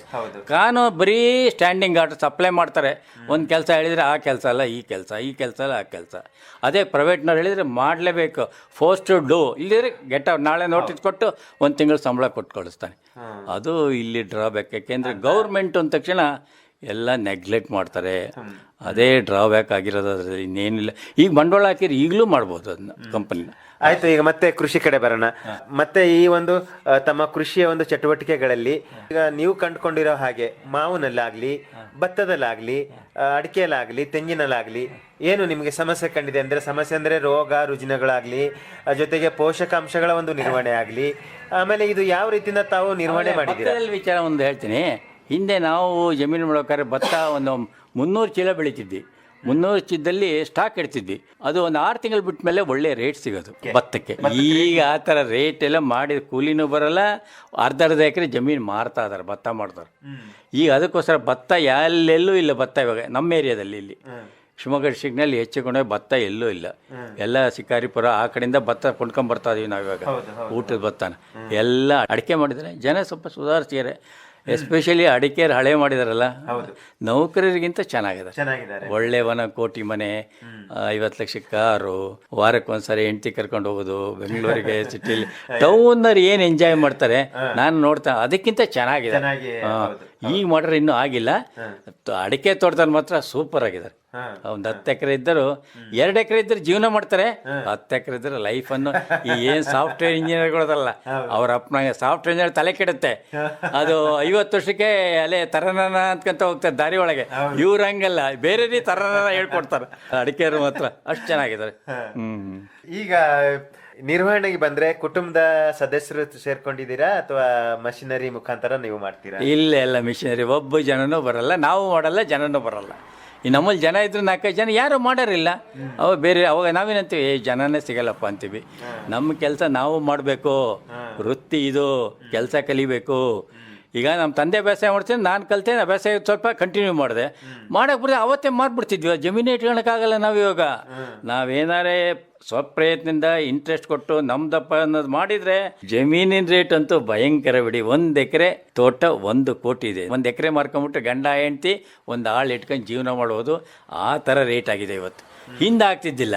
ಕಾನು ಬರೀ ಸ್ಟ್ಯಾಂಡಿಂಗ್ ಆರ್ಡರ್ ಸಪ್ಲೈ ಮಾಡ್ತಾರೆ. ಒಂದು ಕೆಲಸ ಹೇಳಿದರೆ ಆ ಕೆಲಸ ಅಲ್ಲ ಈ ಕೆಲಸ ಈ ಕೆಲಸ ಅಲ್ಲ ಆ ಕೆಲಸ. ಅದೇ ಪ್ರೈವೇಟ್ನವ್ರು ಹೇಳಿದರೆ ಮಾಡಲೇಬೇಕು. ಫೋಸ್ಟ್ ಡೂ ಇಲ್ಲಿದ್ರೆ ಗೆಟ್ ನಾಳೆ ನೋಟಿಸ್ ಕೊಟ್ಟು ಒಂದು ತಿಂಗಳು ಸಂಬಳ ಕೊಟ್ಟು ಕಳಿಸ್ತಾನೆ. ಅದು ಇಲ್ಲಿ ಡ್ರಾಬ್ಯಾಕ್ ಯಾಕೆಂದರೆ ಗೌರ್ಮೆಂಟ್ ಅಂದ ತಕ್ಷಣ ಎಲ್ಲ ನೆಗ್ಲೆಕ್ಟ್ ಮಾಡ್ತಾರೆ. ಅದೇ ಡ್ರಾಬ್ಯಾಕ್ ಆಗಿರೋದು ಅದರಲ್ಲಿ ಇನ್ನೇನಿಲ್ಲ. ಈಗ ಬಂಡವಾಳ ಹಾಕಿದ್ರೆ ಈಗಲೂ ಮಾಡ್ಬೋದು ಅದನ್ನ ಕಂಪನಿನ ಆಯ್ತು ಈಗ ಮತ್ತೆ ಕೃಷಿ ಕಡೆ ಬರೋಣ. ಮತ್ತೆ ಈ ಒಂದು ತಮ್ಮ ಕೃಷಿಯ ಒಂದು ಚಟುವಟಿಕೆಗಳಲ್ಲಿ ಈಗ ನೀವು ಕಂಡುಕೊಂಡಿರೋ ಹಾಗೆ ಮಾವಿನಲ್ಲಾಗ್ಲಿ ಭತ್ತದಲ್ಲಾಗ್ಲಿ ಅಡಿಕೆಲಾಗ್ಲಿ ಅಡಿಕೆಯಲ್ಲಾಗ್ಲಿ ತೆಂಗಿನಲ್ಲಾಗ್ಲಿ ಏನು ನಿಮಗೆ ಸಮಸ್ಯೆ ಕಂಡಿದೆ ಅಂದ್ರೆ ಸಮಸ್ಯೆ ಅಂದ್ರೆ ರೋಗ ರುಜಿನಗಳಾಗ್ಲಿ ಜೊತೆಗೆ ಪೋಷಕಾಂಶಗಳ ಒಂದು ನಿರ್ವಹಣೆ ಆಗ್ಲಿ ಆಮೇಲೆ ಇದು ಯಾವ ರೀತಿಯಿಂದ ತಾವು ನಿರ್ವಹಣೆ ಮಾಡಿದ್ದೀರಾ? ವಿಚಾರ ಒಂದು ಹೇಳ್ತೀನಿ. ಹಿಂದೆ ನಾವು ಜಮೀನು ಮಾಡ್ಬೇಕಾದ್ರೆ ಭತ್ತ ಒಂದು ಮುನ್ನೂರು ಚೀಲ ಬೆಳಿತಿದ್ವಿ. ಮುನ್ನೂರು ಚೀಲದಲ್ಲಿ ಸ್ಟಾಕ್ ಇಡ್ತಿದ್ವಿ. ಅದು ಒಂದು ಆರು ತಿಂಗಳು ಬಿಟ್ಟ ಮೇಲೆ ಒಳ್ಳೆ ರೇಟ್ ಸಿಗೋದು ಭತ್ತಕ್ಕೆ. ಈಗ ಆ ಥರ ರೇಟ್ ಎಲ್ಲ ಮಾಡಿದ ಕೂಲಿನೂ ಬರಲ್ಲ ಅರ್ಧ ಅರ್ಧ ಎಕರೆ ಜಮೀನು ಮಾರ್ತಾ ಇದಾರೆ ಭತ್ತ ಮಾಡ್ತಾರೆ ಈಗ ಅದಕ್ಕೋಸ್ಕರ ಭತ್ತ ಎಲ್ಲೆಲ್ಲೂ ಇಲ್ಲ ಭತ್ತ ಇವಾಗ ನಮ್ಮ ಏರಿಯಾದಲ್ಲಿ ಇಲ್ಲಿ. ಶಿವಮೊಗ್ಗ ಡಿಸ್ಟಿಕ್ನಲ್ಲಿ ಹೆಚ್ಚು ಕಡೆ ಭತ್ತ ಎಲ್ಲೂ ಇಲ್ಲ. ಎಲ್ಲ ಶಿಕಾರಿಪುರ ಆ ಕಡೆಯಿಂದ ಭತ್ತ ಕೊಂಡ್ಕೊಂಡ್ಬರ್ತಾ ಇದೀವಿ ನಾವಿವಾಗ. ಊಟದ ಭತ್ತನ. ಎಲ್ಲ ಅಡಿಕೆ ಮಾಡಿದರೆ ಜನ ಸ್ವಲ್ಪ ಸುಧಾರಿಸಿದ್ದಾರೆ. ಎಸ್ಪೆಷಲಿ ಅಡಿಕೆ ಹಳೆ ಮಾಡಿದಾರಲ್ಲ ನೌಕರರಿಗಿಂತ ಚೆನ್ನಾಗಿದೆ ಚೆನ್ನಾಗಿದ್ದಾರೆ. ಒಳ್ಳೆ ವನ ಕೋಟಿ ಮನೆ ಐವತ್ತು ಲಕ್ಷ ಕಾರು ವಾರಕ್ಕೆ ಒಂದ್ಸರಿ ಹೆಂಡತಿ ಕರ್ಕೊಂಡು ಹೋಗೋದು ಬೆಂಗಳೂರಿಗೆ ಸಿಟಿಲಿ. ಟೌನ್ನರ್ ಏನು ಎಂಜಾಯ್ ಮಾಡ್ತಾರೆ ನಾನು ನೋಡ್ತಾ ಅದಕ್ಕಿಂತ ಚೆನ್ನಾಗಿದೆ. ಈಗ ಮಾಡ್ರೆ ಇನ್ನೂ ಆಗಿಲ್ಲ. ಅಡಿಕೆ ತೋಟದಲ್ಲಿ ಮಾತ್ರ ಸೂಪರ್ ಆಗಿದ್ದಾರೆ. ಒಂದು ಹತ್ತು ಎಕರೆ ಇದ್ದರು ಎರಡು ಎಕರೆ ಇದ್ದರೆ ಜೀವನ ಮಾಡ್ತಾರೆ. ಹತ್ತು ಎಕರೆ ಇದ್ದರೆ ಅನ್ನು ಈ ಏನು ಸಾಫ್ಟ್ವೇರ್ ಇಂಜಿನಿಯರ್ಗಳದಲ್ಲ ಅವ್ರ ಅಪ್ಪನ ಸಾಫ್ಟ್ವೇರ್ ಇಂಜಿನಿಯರ್ ತಲೆ ಕೆಡುತ್ತೆ. ಅದು ಐವತ್ತು ವರ್ಷಕ್ಕೆ ಅಲ್ಲೇ ತರನನ ಅಂತ್ಕೊಂತ ಹೋಗ್ತಾರೆ ದಾರಿ ಒಳಗೆ. ಇವ್ರು ಹಂಗಲ್ಲ ಬೇರೆ ರೀತಿ ತರನನ ಹೇಳ್ಕೊಡ್ತಾರೆ. ಅಡಿಕೆಯವರು ಮಾತ್ರ ಅಷ್ಟು ಚೆನ್ನಾಗಿದ್ದಾರೆ. ಹ್ಮ್ ಈಗ ನಿರ್ವಹಣೆಗೆ ಬಂದ್ರೆ ಕುಟುಂಬದ ಸದಸ್ಯರು ಸೇರ್ಕೊಂಡಿದ್ದೀರಾ ಅಥವಾ ಮಷಿನರಿ ಮುಖಾಂತರ ನೀವು ಮಾಡ್ತೀರಾ? ಇಲ್ಲ ಎಲ್ಲ ಮಿಷಿನರಿ ಒಬ್ಬ ಜನನೂ ಬರಲ್ಲ ನಾವು ಮಾಡಲ್ಲ ಜನನೂ ಬರಲ್ಲ. ಈ ನಮ್ಮಲ್ಲಿ ಜನ ಇದ್ರೆ ನಾಲ್ಕೈದು ಜನ, ಯಾರು ಮಾಡೋರಿಲ್ಲ. ಅವ ಬೇರೆ, ಅವಾಗ ನಾವೇನಂತೀವಿ ಏ, ಜನನೇ ಸಿಗಲ್ಲಪ್ಪ ಅಂತೀವಿ. ನಮ್ಮ ಕೆಲಸ ನಾವು ಮಾಡಬೇಕು. ವೃತ್ತಿ ಇದು, ಕೆಲಸ ಕಲಿಬೇಕು. ಈಗ ನಮ್ಮ ತಂದೆ ಬೇಸಾಯ ಮಾಡ್ತೀನಿ, ನಾನು ಕಲ್ತೇನೆ ಬೇಸಾಯ ಸ್ವಲ್ಪ ಕಂಟಿನ್ಯೂ ಮಾಡಿದೆ. ಮಾಡಕ್ಕೆ ಬಿಡ್ದೆ ಅವತ್ತೇ ಮಾರ್ಬಿಡ್ತಿದ್ವಿ, ಜಮೀನು ಇಟ್ಕೊಳಕ್ಕಾಗಲ್ಲ ನಾವು ಇವಾಗ. ನಾವೇನಾರೇ ಸ್ವಪ್ರಯತ್ನದಿಂದ ಇಂಟ್ರೆಸ್ಟ್ ಕೊಟ್ಟು ನಮ್ದಪ್ಪ ಅನ್ನೋದು ಮಾಡಿದ್ರೆ ಜಮೀನಿನ ರೇಟ್ ಅಂತೂ ಭಯಂಕರ ಬಿಡಿ. ಒಂದು ಎಕರೆ ತೋಟ ಒಂದು ಕೋಟಿ ಇದೆ. ಒಂದು ಎಕರೆ ಮಾರ್ಕೊಂಬಿಟ್ಟು ಗಂಡ ಹೆಂಡ್ತಿ ಒಂದು ಆಳು ಇಟ್ಕೊಂಡು ಜೀವನ ಮಾಡೋದು ಆ ಥರ ರೇಟ್ ಆಗಿದೆ ಇವತ್ತು. ಹಿಂದೆ ಆಗ್ತಿದ್ದಿಲ್ಲ.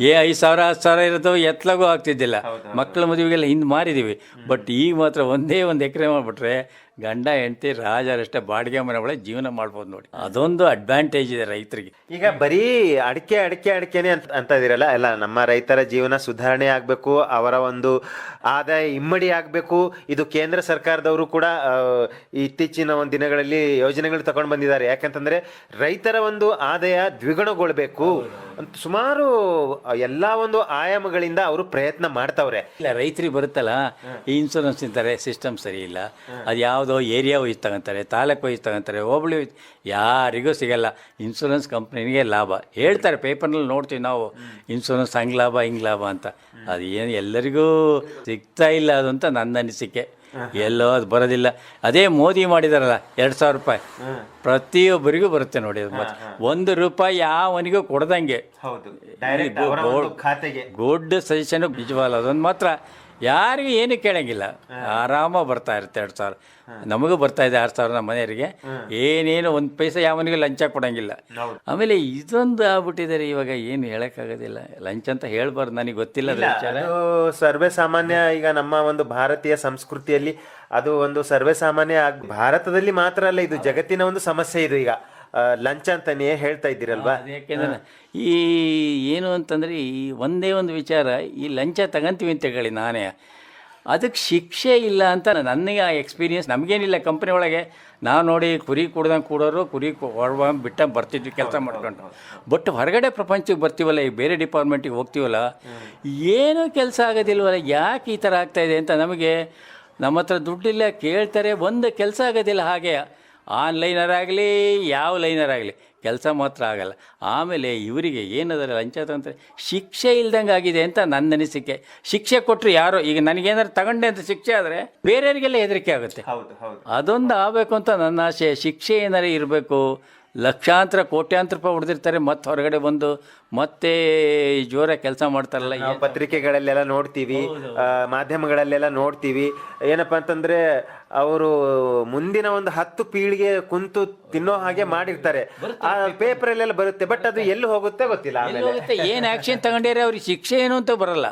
ಏ ಐದು ಸಾವಿರ ಹತ್ತು ಸಾವಿರ ಇರೋದು ಎತ್ಲಾಗೂ ಆಗ್ತಿದ್ದಿಲ್ಲ. ಮಕ್ಕಳ ಮದುವೆಗೆಲ್ಲ ಹಿಂದೆ ಮಾರಿದ್ದೀವಿ ಬಟ್ ಈಗ ಮಾತ್ರ ಒಂದೇ ಒಂದು ಎಕರೆ ಮಾಡಿಬಿಟ್ರೆ ಗಂಡ ಹೆಂಡತಿ ರಾಜರಷ್ಟೇ ಬಾಡಿಗೆ ಮನೆ ಒಳಗೆ ಜೀವನ ಮಾಡ್ಬೋದು ನೋಡಿ. ಅದೊಂದು ಅಡ್ವಾಂಟೇಜ್ ಇದೆ ರೈತರಿಗೆ. ಈಗ ಬರೀ ಅಡಿಕೆ ಅಡಿಕೆ ಅಡಿಕೆನೆ ಅಂತ ಅಂತ ಇದೀರಲ್ಲ? ಎಲ್ಲ ನಮ್ಮ ರೈತರ ಜೀವನ ಸುಧಾರಣೆ ಆಗಬೇಕು ಅವರ ಒಂದು ಆದಾಯ ಇಮ್ಮಡಿ ಆಗಬೇಕು. ಇದು ಕೇಂದ್ರ ಸರ್ಕಾರದವರು ಕೂಡ ಆ, ಇತ್ತೀಚಿನ ಒಂದು ದಿನಗಳಲ್ಲಿ ಯೋಜನೆಗಳು ತಗೊಂಡು ಬಂದಿದ್ದಾರೆ. ಯಾಕಂತಂದ್ರೆ ರೈತರ ಒಂದು ಆದಾಯ ದ್ವಿಗುಣಗೊಳ್ಬೇಕು. ಅಂತ ಸುಮಾರು ಎಲ್ಲಾ ಒಂದು ಆಯಾಮಗಳಿಂದ ಅವರು ಪ್ರಯತ್ನ ಮಾಡ್ತಾವ್ರೆ. ಇಲ್ಲ ರೈತರಿಗೆ ಬರುತ್ತಲ್ಲ ಈ ಇನ್ಸೂರೆನ್ಸ್ ತಿಂತಾರೆ ಸಿಸ್ಟಮ್ ಸರಿ ಇಲ್ಲ. ಅದು ಯಾವುದೋ ಏರಿಯಾ ವೈಸ್ ತಗೊಂತಾರೆ ತಾಲೂಕು ವೈಸ್ ತಗೊಂತಾರೆ ಹೋಬಳಿ ವೈಸ್ ಯಾರಿಗೂ ಸಿಗಲ್ಲ. ಇನ್ಸೂರೆನ್ಸ್ ಕಂಪ್ನಿಗೆ ಲಾಭ. ಹೇಳ್ತಾರೆ ಪೇಪರ್ನಲ್ಲಿ ನೋಡ್ತೀವಿ ನಾವು ಇನ್ಸೂರೆನ್ಸ್ ಹಂಗೆ ಲಾಭ ಹಿಂಗೆ ಲಾಭ ಅಂತ. ಅದು ಏನು ಎಲ್ಲರಿಗೂ ಸಿಗ್ತಾ ಇಲ್ಲ ಅದು ಅಂತ ನನ್ನ ಅನಿಸಿಕೆ. ಎಲ್ಲೋ ಅದು ಬರೋದಿಲ್ಲ. ಅದೇ ಮೋದಿ ಮಾಡಿದಾರಲ್ಲ ಎರಡು ಸಾವಿರ ರೂಪಾಯಿ. ಪ್ರತಿಯೊಬ್ಬರಿಗೂ ಬರುತ್ತೆ ನೋಡಿ ಅದು ಮತ್ತೆ ಒಂದು ರೂಪಾಯಿ ಯಾವನಿಗೂ ಕೊಡ್ದಂಗೆ. ಹೌದು. ಗುಡ್ ಸಜೆಷನ್ ನಿಜವಲ್ಲ ಅದೊಂದು ಮಾತ್ರ. ಯಾರಿಗೂ ಏನು ಕೇಳಂಗಿಲ್ಲ. ಆರಾಮ ಬರ್ತಾ ಇರುತ್ತೆ ಎರಡು ಸಾವಿರ. ನಮಗೂ ಬರ್ತಾ ಇದೆ ಆರು ಸಾವಿರ ನಮ್ಮ ಮನೆಯವರಿಗೆ. ಏನೇನು ಒಂದು ಪೈಸೆ ಯಾವನಿಗೂ ಲಂಚ ಕೊಡಂಗಿಲ್ಲ. ಆಮೇಲೆ ಇದೊಂದು ಆಗ್ಬಿಟ್ಟಿದ್ದಾರೆ ಇವಾಗ ಏನು ಹೇಳೋಕ್ಕಾಗೋದಿಲ್ಲ. ಲಂಚ ಅಂತ ಹೇಳ್ಬಾರ್ದು ನನಗೆ ಗೊತ್ತಿಲ್ಲ ಸರ್ವೇ ಸಾಮಾನ್ಯ ಈಗ ನಮ್ಮ ಒಂದು ಭಾರತೀಯ ಸಂಸ್ಕೃತಿಯಲ್ಲಿ ಅದು ಒಂದು ಸರ್ವೇ ಸಾಮಾನ್ಯ ಭಾರತದಲ್ಲಿ ಮಾತ್ರ ಅಲ್ಲ ಇದು ಜಗತ್ತಿನ ಒಂದು ಸಮಸ್ಯೆ ಇದು ಈಗ. ಲಂಚ ಅಂತಾನೆ ಹೇಳ್ತಾ ಇದ್ದೀರಲ್ವಾ? ಯಾಕೆಂದ್ರೆ ಈ ಏನು ಅಂತಂದರೆ ಈ ಒಂದೇ ಒಂದು ವಿಚಾರ ಈ ಲಂಚ ತಗಂತೀವಿ ಅಂತ ಹೇಳಿ ನಾನೇ. ಅದಕ್ಕೆ ಶಿಕ್ಷೆ ಇಲ್ಲ ಅಂತ ನನಗೆ ಆ ಎಕ್ಸ್ಪೀರಿಯನ್ಸ್ ನಮಗೇನಿಲ್ಲ ಕಂಪ್ನಿ ಒಳಗೆ. ನಾವು ನೋಡಿ ಕುರಿ ಕುಡ್ದಂಗೆ ಕೂಡೋರು ಕುರಿ ಹೊಡ್ಬ ಬಿಟ್ಟ ಬರ್ತಿದ್ವಿ ಕೆಲಸ ಮಾಡ್ಕೊಂಡು. ಬಟ್ ಹೊರಗಡೆ ಪ್ರಪಂಚಕ್ಕೆ ಬರ್ತೀವಲ್ಲ ಈ ಬೇರೆ ಡಿಪಾರ್ಟ್ಮೆಂಟಿಗೆ ಹೋಗ್ತೀವಲ್ಲ ಏನೂ ಕೆಲಸ ಆಗೋದಿಲ್ವಲ್ಲ ಯಾಕೆ ಈ ಥರ ಆಗ್ತಾಯಿದೆ ಅಂತ ನಮಗೆ ನಮ್ಮ ಹತ್ರ ದುಡ್ಡಿಲ್ಲ ಕೇಳ್ತಾರೆ ಒಂದು ಕೆಲಸ ಆಗೋದಿಲ್ಲ ಹಾಗೆ. ಆನ್ಲೈನರಾಗಲಿ ಯಾವ ಲೈನರ್ ಆಗಲಿ ಕೆಲಸ ಮಾತ್ರ ಆಗಲ್ಲ. ಆಮೇಲೆ ಇವರಿಗೆ ಏನದರ ಲಂಚ ತಂದರೆ ಶಿಕ್ಷೆ ಇಲ್ದಂಗೆ ಆಗಿದೆ ಅಂತ ನನ್ನ ಅನಿಸಿಕೆ. ಶಿಕ್ಷೆ ಕೊಟ್ಟರು ಯಾರೋ ಈಗ ನನಗೇನಾದ್ರು ತಗೊಂಡೆ ಅಂತ ಶಿಕ್ಷೆ ಆದರೆ ಬೇರೆಯವರಿಗೆಲ್ಲ ಹೆದರಿಕೆ ಆಗುತ್ತೆ. ಹೌದು ಹೌದು. ಅದೊಂದು ಆಗಬೇಕು ಅಂತ ನನ್ನ ಆಸೆ. ಶಿಕ್ಷೆ ಏನಾರು ಇರಬೇಕು ಲಕ್ಷಾಂತರ ಕೋಟ್ಯಾಂತರ ರೂಪಾಯಿ ಹೊಡೆದಿರ್ತಾರೆ ಮತ್ತು ಹೊರಗಡೆ ಬಂದು ಮತ್ತೆ ಜೋರ ಕೆಲಸ ಮಾಡ್ತಾರಲ್ಲ ನಾವು ಪತ್ರಿಕೆಗಳಲ್ಲೆಲ್ಲ ನೋಡ್ತೀವಿ ಮಾಧ್ಯಮಗಳಲ್ಲೆಲ್ಲ ನೋಡ್ತೀವಿ. ಏನಪ್ಪಾ ಅಂತಂದ್ರೆ ಅವರು ಮುಂದಿನ ಒಂದು ಹತ್ತು ಪೀಳಿಗೆ ಕುಂತು ತಿನ್ನೋ ಹಾಗೆ ಮಾಡಿರ್ತಾರೆ. ಆ ಪೇಪರ್ ಅಲ್ಲೆಲ್ಲ ಬರುತ್ತೆ ಬಟ್ ಅದು ಎಲ್ಲಿ ಹೋಗುತ್ತೆ ಗೊತ್ತಿಲ್ಲ ಆಮೇಲೆ. ಏನು ಆ್ಯಕ್ಷನ್ ತಗೊಂಡಿದ್ರೆ ಅವ್ರಿಗೆ ಶಿಕ್ಷೆ ಏನು ಅಂತ ಬರಲ್ಲ.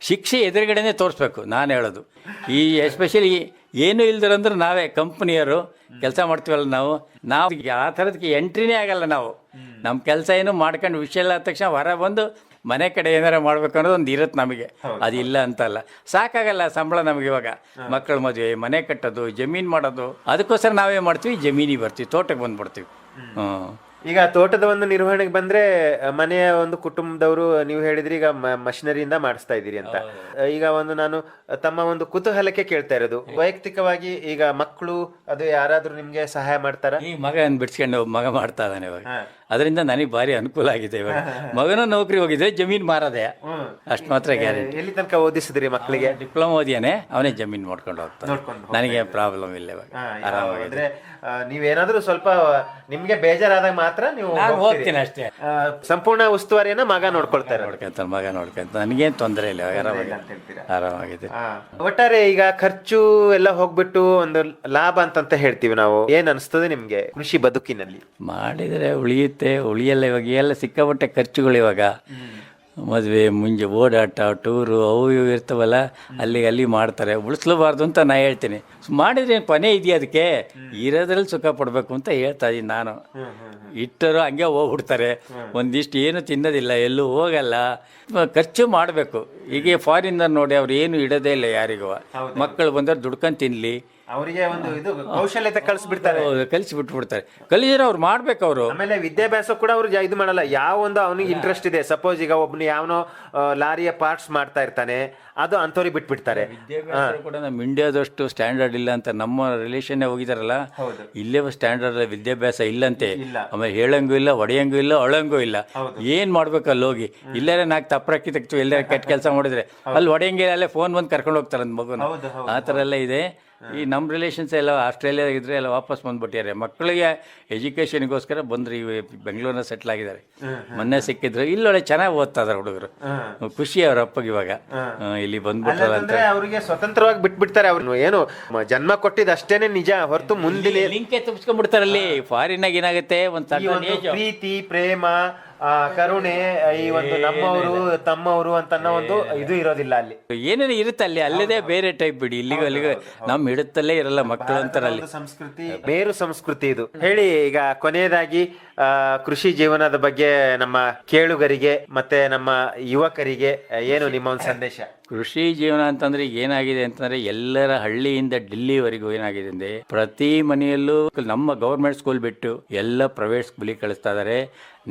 ಶಿಕ್ಷೆ ಎದುರುಗಡೆನೆ ತೋರಿಸ್ಬೇಕು ನಾನು ಹೇಳೋದು. ಈ ಎಸ್ಪೆಷಲಿ ಏನು ಇಲ್ದಿರಂದ್ರೆ ನಾವೇ ಕಂಪ್ನಿಯರು ಕೆಲಸ ಮಾಡ್ತೀವಲ್ಲ ನಾವು ನಾವು ಆ ಥರದಕ್ಕೆ ಎಂಟ್ರಿನೇ ಆಗಲ್ಲ ನಾವು. ನಮ್ಮ ಕೆಲಸ ಏನು ಮಾಡ್ಕೊಂಡು ವಿಷಯ ಇಲ್ಲ ಆದ ತಕ್ಷಣ ಹೊರ ಬಂದು ಮನೆ ಕಡೆ ಏನಾರ ಮಾಡ್ಬೇಕು ಅನ್ನೋದು ಒಂದು ಇರುತ್ತೆ ನಮಗೆ. ಅದಿಲ್ಲ ಅಂತಲ್ಲ. ಸಾಕಾಗಲ್ಲ ಸಂಬಳ ನಮಗೆ ಇವಾಗ. ಮಕ್ಕಳ ಮದುವೆ ಮನೆ ಕಟ್ಟೋದು ಜಮೀನು ಮಾಡೋದು. ಅದಕ್ಕೋಸ್ಕರ ನಾವೇ ಮಾಡ್ತೀವಿ ಜಮೀನಿಗೆ ಬರ್ತೀವಿ ತೋಟಕ್ಕೆ ಬಂದ್ಬಿಡ್ತೀವಿ. ಹ್ಞೂ ಈಗ ತೋಟದ ಒಂದು ನಿರ್ವಹಣೆಗೆ ಬಂದ್ರೆ ಮನೆಯ ಒಂದು ಕುಟುಂಬದವರು ನೀವು ಹೇಳಿದ್ರಿ ಈಗ ಮಷಿನರಿಯಿಂದ ಮಾಡಿಸ್ತಾ ಇದ್ದೀರಿ ಅಂತ. ಈಗ ಒಂದು ನಾನು ತಮ್ಮ ಒಂದು ಕುತೂಹಲಕ್ಕೆ ಕೇಳ್ತಾ ಇರೋದು. ವೈಯಕ್ತಿಕವಾಗಿ ಈಗ ಮಕ್ಕಳು ಅದು ಯಾರಾದ್ರೂ ನಿಮ್ಗೆ ಸಹಾಯ ಮಾಡ್ತಾರ? ಈ ಮಗ ಬಿಡ್ಸ್ಕೊಂಡು ಮಗ ಮಾಡ್ತಾ ಇದ್ದಾನೆ ಇವಾಗ. ಅದರಿಂದ ನನಗೆ ಭಾರಿ ಅನುಕೂಲ ಆಗಿದೆ ಇವಾಗ. ಮಗನ ನೌಕರಿ ಹೋಗಿದೆ ಜಮೀನು ಮಾರದೆ. ಅಷ್ಟು ಮಾತ್ರ ಗ್ಯಾರಂಟಿ. ಎಲ್ಲಿ ತನಕ ಓದಿಸಿದ್ರಿ ಮಕ್ಕಳಿಗೆ? ಡಿಪ್ಲೊಮಾ ಓದಿಯಾನೆ ಅವನೇ ಜಮೀನು ಮಾಡ್ಕೊಂಡು ಹೋಗ್ತಾನೆ. ನನಗೆ ಪ್ರಾಬ್ಲಮ್ ಇಲ್ಲ ಇವಾಗ. ಆರಾಮಾಗಿದ್ರೆ ನೀವೇನಾದ್ರೂ ಸ್ವಲ್ಪ ನಿಮ್ಗೆ ಬೇಜಾರಾದಾಗ ಮಾತ್ರ ನೀವು ನಾನು ಹೋಗ್ತೀನಿ ಅಷ್ಟೇ. ಆ, ಸಂಪೂರ್ಣ ಉಸ್ತುವಾರಿಯನ್ನ ಮಗ ನೋಡ್ಕೊಳ್ತಾರೆ ನೋಡ್ಕೊಂತ ಮಗ ನೋಡ್ಕೊಂತ. ನನಗೇನು ತೊಂದರೆ ಇಲ್ಲ ಅಂತ ಹೇಳ್ತೀರಾ? ಆರಾಮಾಗಿದೆ ಆ, ಒಟ್ಟಾರೆ ಈಗ ಖರ್ಚು ಎಲ್ಲ ಹೋಗ್ಬಿಟ್ಟು ಒಂದು ಲಾಭ ಅಂತಂತ ಹೇಳ್ತೀವಿ ನಾವು. ಏನ್ ಅನಿಸ್ತದೆ ನಿಮ್ಗೆ ಕೃಷಿ ಬದುಕಿನಲ್ಲಿ? ಮಾಡಿದ್ರೆ ಉಳಿಯುತ್ತೆ ಉಳಿಯಲ್ಲ ಇವಾಗ. ಎಲ್ಲ ಸಿಕ್ಕಾಪಟ್ಟೆ ಖರ್ಚುಗಳು ಇವಾಗ. ಮದುವೆ ಮುಂಜೆ ಓಡಾಟ ಟೂರು ಅವು ಇವು ಇರ್ತವಲ್ಲ ಅಲ್ಲಿಗೆ ಅಲ್ಲಿ ಮಾಡ್ತಾರೆ. ಉಳಿಸ್ಲಬಾರ್ದು ಅಂತ ನಾ ಹೇಳ್ತೀನಿ. ಮಾಡಿದ್ರೆ ಏನ್ ಕೊನೆ ಇದೆಯಾ ಅದಕ್ಕೆ? ಇರೋದ್ರಲ್ಲಿ ಸುಖ ಪಡಬೇಕು ಅಂತ ಹೇಳ್ತಾ ಇದ್ದೀನಿ ನಾನು. ಇಟ್ಟರು ಹಂಗೆ ಹೋಗ್ಬಿಡ್ತಾರೆ. ಒಂದಿಷ್ಟು ಏನು ತಿನ್ನೋದಿಲ್ಲ ಎಲ್ಲೂ ಹೋಗಲ್ಲ. ಖರ್ಚು ಮಾಡಬೇಕು. ಈಗ ಫಾರಿನರ್ ನೋಡಿ ಅವ್ರು ಏನು ಇಡೋದೇ ಇಲ್ಲ ಯಾರಿಗೂ. ಮಕ್ಕಳು ಬಂದವ್ರು ದುಡ್ಕೊಂಡು ತಿನ್ನಲಿ ಅವರಿಗೆ ಒಂದು ಇದು ಕೌಶಲ್ಯತೆ ಕಲ್ಸಿ ಕಲಿಸಿ ಬಿಟ್ಬಿಡ್ತಾರೆ ಕಲಿಸಿದ್ರೆ ಅವ್ರು ಮಾಡ್ಬೇಕು ಅವರು. ಆಮೇಲೆ ವಿದ್ಯಾಭ್ಯಾಸ ಕೂಡ ಅವ್ರು ಜಾ- ಇದು ಮಾಡಲ್ಲ. ಯಾವ ಒಂದು ಅವನಿಗೆ ಇಂಟ್ರೆಸ್ಟ್ ಇದೆ. ಸಪೋಸ್ ಈಗ ಒಬ್ನು ಯಾವನೋ ಆ, ಲಾರಿಯ ಪಾರ್ಟ್ಸ್ ಮಾಡ್ತಾ ಇರ್ತಾನೆ ಅದು ಅಂಥವ್ರಿಗೆ ಬಿಟ್ಬಿಡ್ತಾರೆ. ವಿದ್ಯಾಭ್ಯಾಸ ಕೂಡ ನಮ್ಮ ಇಂಡಿಯಾದಷ್ಟು ಸ್ಟ್ಯಾಂಡರ್ಡ್ ಇಲ್ಲ ಅಂತ ನಮ್ಮ ರಿಲೇಷನ್ ಹೋಗಿದಾರಲ್ಲ? ಇಲ್ಲೇ ಸ್ಟ್ಯಾಂಡರ್ಡ್ ವಿದ್ಯಾಭ್ಯಾಸ ಇಲ್ಲಂತೆ. ಆಮೇಲೆ ಹೇಳಂಗೂ ಇಲ್ಲ ಒಡೆಯಂಗೂ ಇಲ್ಲ ಅಳಂಗೂ ಇಲ್ಲ. ಏನ್ ಮಾಡ್ಬೇಕು ಅಲ್ಲಿ ಹೋಗಿ? ಇಲ್ಲಾರೆ ನಾಲ್ಕು ತಪ್ಪರಕ್ಕಿ ತೆಗ್ತು ಎಲ್ಲಾರ ಕೆಟ್ಟ ಕೆಲಸ ಮಾಡಿದ್ರೆ. ಅಲ್ಲಿ ಒಡೆಯಂಗಿಲ್ಲ ಅಲ್ಲೇ ಫೋನ್ ಬಂದು ಕರ್ಕೊಂಡು ಹೋಗ್ತಾರೆ ಮಗುನ. ಆ ಥರ ಎಲ್ಲ ಇದೆ. ಈ ನಮ್ಮ ರಿಲೇಷನ್ಸ್ ಎಲ್ಲ ಆಸ್ಟ್ರೇಲಿಯಾ ಇದ್ರೆ ಎಲ್ಲ ವಾಪಸ್ ಬಂದ್ಬಿಟ್ಟಿದ್ದಾರೆ. ಮಕ್ಕಳಿಗೆ ಎಜುಕೇಷನ್ಗೋಸ್ಕರ ಬಂದ್ರಿ ಬೆಂಗಳೂರಿನ ಸೆಟ್ಲ್ ಆಗಿದ್ದಾರೆ. ಮೊನ್ನೆ ಸಿಕ್ಕಿದ್ರು. ಇಲ್ಲೊಳ್ಳೆ ಚೆನ್ನಾಗಿ ಓದ್ತಾ ಇದಾರೆ ಹುಡುಗರು ಖುಷಿ ಅವ್ರ ಅಪ್ಪಗೆ ಇವಾಗ. ಇಲ್ಲಿ ಬಂದ್ಬಿಟ್ರಲ್ಲ ಅಂತ. ಅಂದ್ರೆ ಅವರಿಗೆ ಸ್ವತಂತ್ರವಾಗಿ ಬಿಟ್ಬಿಡ್ತಾರೆ ಅವ್ರು. ಏನು ಜನ್ಮ ಕೊಟ್ಟಿದ್ದು ಅಷ್ಟೇನೆ ನಿಜ ಹೊರತು ಮುಂದಿನ ಲಿಂಕೆ ತುಂಬಿಸ್ಕೊಂಡ್ಬಿಡ್ತಾರೆ ಅಲ್ಲಿ ಆಗಿ ಏನಾಗುತ್ತೆ? ಒಂದು ಪ್ರೀತಿ ಪ್ರೇಮ ಆ, ಕರುಣೆ ಈ ಒಂದು ನಮ್ಮವರು ತಮ್ಮವರು ಅಂತ ಅನ್ನೋ ಒಂದು ಇದು ಇರೋದಿಲ್ಲ ಅಲ್ಲಿ. ಏನೇನು ಇರುತ್ತೆ ಅಲ್ಲಿ ಅಲ್ಲದೆ ಬೇರೆ ಟೈಪ್ ಬಿಡಿ. ಇಲ್ಲಿಗೂ ಅಲ್ಲಿಗೂ ನಮ್ ಹಿಡುತ್ತಲೇ ಇರಲ್ಲ ಮಕ್ಕಳು ಅಂತಾರೆ ಅಲ್ಲಿ ಸಂಸ್ಕೃತಿ ಬೇರು ಸಂಸ್ಕೃತಿ ಇದು. ಹೇಳಿ ಈಗ ಕೊನೆಯದಾಗಿ ಆ, ಕೃಷಿ ಜೀವನದ ಬಗ್ಗೆ ನಮ್ಮ ಕೇಳುಗರಿಗೆ ಮತ್ತೆ ನಮ್ಮ ಯುವಕರಿಗೆ ಏನು ನಿಮ್ಮ ಒಂದು ಸಂದೇಶ? ಕೃಷಿ ಜೀವನ ಅಂತಂದ್ರೆ ಈಗ ಏನಾಗಿದೆ ಅಂತಂದ್ರೆ ಎಲ್ಲರ ಹಳ್ಳಿಯಿಂದ ಡೆಲ್ಲಿವರೆಗೂ ಏನಾಗಿದೆ ಅಂದ್ರೆ ಪ್ರತಿ ಮನೆಯಲ್ಲೂ ನಮ್ಮ ಗೌರ್ಮೆಂಟ್ ಸ್ಕೂಲ್ ಬಿಟ್ಟು ಎಲ್ಲ ಪ್ರೈವೇಟ್ ಸ್ಕೂಲಿಗೆ ಕಳಿಸ್ತಾ ಇದಾರೆ.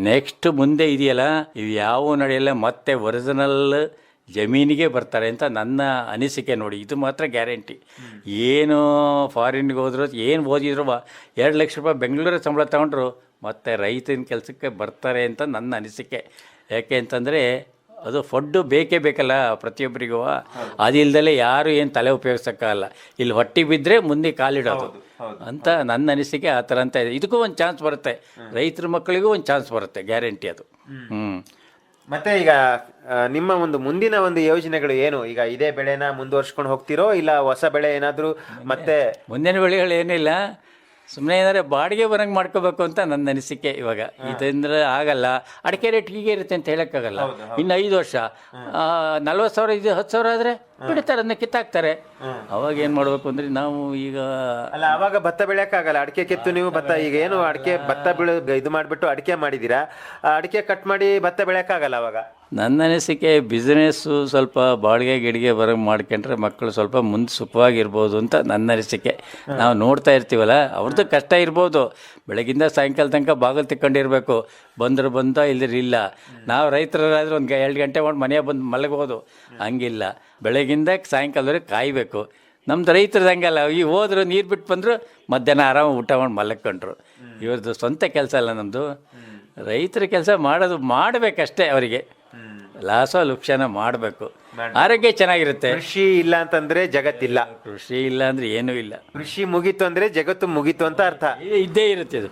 ನೆಕ್ಸ್ಟ್ ಮುಂದೆ ಇದೆಯಲ್ಲ, ಇದು ಯಾವ ನಡೆಯಲ್ಲ, ಮತ್ತೆ ಒರಿಜಿನಲ್ ಜಮೀನಿಗೆ ಬರ್ತಾರೆ ಅಂತ ನನ್ನ ಅನಿಸಿಕೆ ನೋಡಿ. ಇದು ಮಾತ್ರ ಗ್ಯಾರಂಟಿ. ಏನು ಫಾರಿನ್ಗೆ ಹೋದ್ರು, ಏನು ಓದಿದ್ರು ಎರಡು ಲಕ್ಷ ರೂಪಾಯಿ ಬೆಂಗಳೂರು ಸಂಬಳ ತಗೊಂಡ್ರು, ಮತ್ತೆ ರೈತನ ಕೆಲಸಕ್ಕೆ ಬರ್ತಾರೆ ಅಂತ ನನ್ನ ಅನಿಸಿಕೆ. ಯಾಕೆ ಅಂತಂದರೆ ಅದು ಫುಡ್ಡು ಬೇಕೇ ಬೇಕಲ್ಲ ಪ್ರತಿಯೊಬ್ಬರಿಗೂ. ಅದಿಲ್ದಲೆ ಯಾರು ಏನು ತಲೆ ಉಪಯೋಗಿಸೋಕ್ಕಾಗಲ್ಲ ಇಲ್ಲಿ ಹೊಟ್ಟೆ ಬಿದ್ದರೆ ಮುಂದೆ ಕಾಲಿಡೋದು ಅಂತ ನನ್ನ ಅನಿಸಿಕೆ ಆ ಥರ ಅಂತ ಇದೆ. ಇದಕ್ಕೂ ಒಂದು ಚಾನ್ಸ್ ಬರುತ್ತೆ. ರೈತರ ಮಕ್ಕಳಿಗೂ ಒಂದು ಚಾನ್ಸ್ ಬರುತ್ತೆ ಗ್ಯಾರಂಟಿ ಅದು. ಹ್ಞೂ ಮತ್ತೆ ಈಗ ಆ, ನಿಮ್ಮ ಒಂದು ಮುಂದಿನ ಒಂದು ಯೋಜನೆಗಳು ಏನು? ಈಗ ಇದೇ ಬೆಳೆನ ಮುಂದುವರ್ಸ್ಕೊಂಡು ಹೋಗ್ತಿರೋ ಇಲ್ಲ ಹೊಸ ಬೆಳೆ ಏನಾದರೂ ಮತ್ತೆ ಮುಂದಿನ ಬೆಳೆಗಳು ಏನಿಲ್ಲ. ಸುಮ್ಮನೆ ಏನಾದ್ರೆ ಬಾಡಿಗೆ ಬರಂಗೆ ಮಾಡ್ಕೋಬೇಕು ಅಂತ ನನ್ನ ಅನಿಸಿಕೆ ಇವಾಗ. ಇದಂದ್ರೆ ಆಗಲ್ಲ. ಅಡಿಕೆ ರೇಟ್ ಹೀಗೆ ಇರುತ್ತೆ ಅಂತ ಹೇಳೋಕ್ಕಾಗಲ್ಲ. ಇನ್ನು ಐದು ವರ್ಷ. ನಲ್ವತ್ತು ಸಾವಿರ ಇದು ಹತ್ತು ಸಾವಿರ ಆದರೆ ಬಿಡ್ತಾರೆ ಅದನ್ನ ಕಿತ್ತಾಕ್ತಾರೆ. ಅವಾಗ ಏನು ಮಾಡಬೇಕು ಅಂದ್ರೆ ನಾವು ಈಗ ಅಲ್ಲ ಅವಾಗ ಭತ್ತ ಬೆಳೆಯಕ್ಕಾಗಲ್ಲ. ಅಡಿಕೆ ಕಿತ್ತು ನೀವು ಭತ್ತ ಈಗ ಏನು ಅಡಿಕೆ ಭತ್ತ ಬೆಳೆ ಇದು ಮಾಡಿಬಿಟ್ಟು ಅಡಿಕೆ ಮಾಡಿದ್ದೀರಾ? ಆ ಅಡಿಕೆ ಕಟ್ ಮಾಡಿ ಭತ್ತ ಬೆಳೆಯಕ್ಕಾಗಲ್ಲ ಅವಾಗ? ನನ್ನ ಅನಿಸಿಕೆ ಬಿಸ್ನೆಸ್ಸು ಸ್ವಲ್ಪ ಬಾಡಿಗೆ ಗಿಡಿಗೆ ಬರೋ ಮಾಡ್ಕೊಂಡ್ರೆ ಮಕ್ಕಳು ಸ್ವಲ್ಪ ಮುಂದೆ ಸುಖವಾಗಿರ್ಬೋದು ಅಂತ ನನ್ನ ಅನಿಸಿಕೆ. ನಾವು ನೋಡ್ತಾ ಇರ್ತೀವಲ್ಲ ಅವ್ರದ್ದು ಕಷ್ಟ ಇರ್ಬೋದು. ಬೆಳಗಿಂದ ಸಾಯಂಕಾಲ ತನಕ ಬಾಗಿಲು ತಿಕ್ಕೊಂಡಿರಬೇಕು. ಬಂದರು ಬಂದ ಇಲ್ಲ ನಾವು ರೈತರಾದ್ರೆ ಒಂದು ಎರಡು ಗಂಟೆ ಮಾಡಿ ಮನೆಗೆ ಬಂದು ಮಲಗ್ಬೋದು. ಹಂಗಿಲ್ಲ. ಬೆಳಗಿಂದ ಸಾಯಂಕಾಲದವರೆಗೆ ಕಾಯಬೇಕು. ನಮ್ದು ರೈತರದ್ದು ಹಂಗಲ್ಲ. ಈ ಹೋದ್ರು ನೀರು ಬಿಟ್ಟು ಬಂದರು ಮಧ್ಯಾಹ್ನ ಆರಾಮ ಊಟ ಮಾಡಿ ಮಲಗ್ಕೊಂಡ್ರು. ಇವ್ರದ್ದು ಸ್ವಂತ ಕೆಲಸ ಅಲ್ಲ ನಮ್ಮದು ರೈತರ ಕೆಲಸ ಮಾಡೋದು ಮಾಡಬೇಕಷ್ಟೇ ಅವರಿಗೆ. ಲಾಸೋ ಲುಕ್ಷಣ ಮಾಡಬೇಕು. ಆರೋಗ್ಯ ಚೆನ್ನಾಗಿರುತ್ತೆ. ಕೃಷಿ ಇಲ್ಲ ಅಂತಂದ್ರೆ ಜಗತ್ತಿಲ್ಲ. ಕೃಷಿ ಇಲ್ಲ ಅಂದ್ರೆ ಏನೂ ಇಲ್ಲ. ಕೃಷಿ ಮುಗೀತು ಅಂದ್ರೆ ಜಗತ್ತು ಮುಗೀತು ಅಂತ ಅರ್ಥ. ಇದು ಇದ್ದೇ ಇರುತ್ತೆ ಇದು.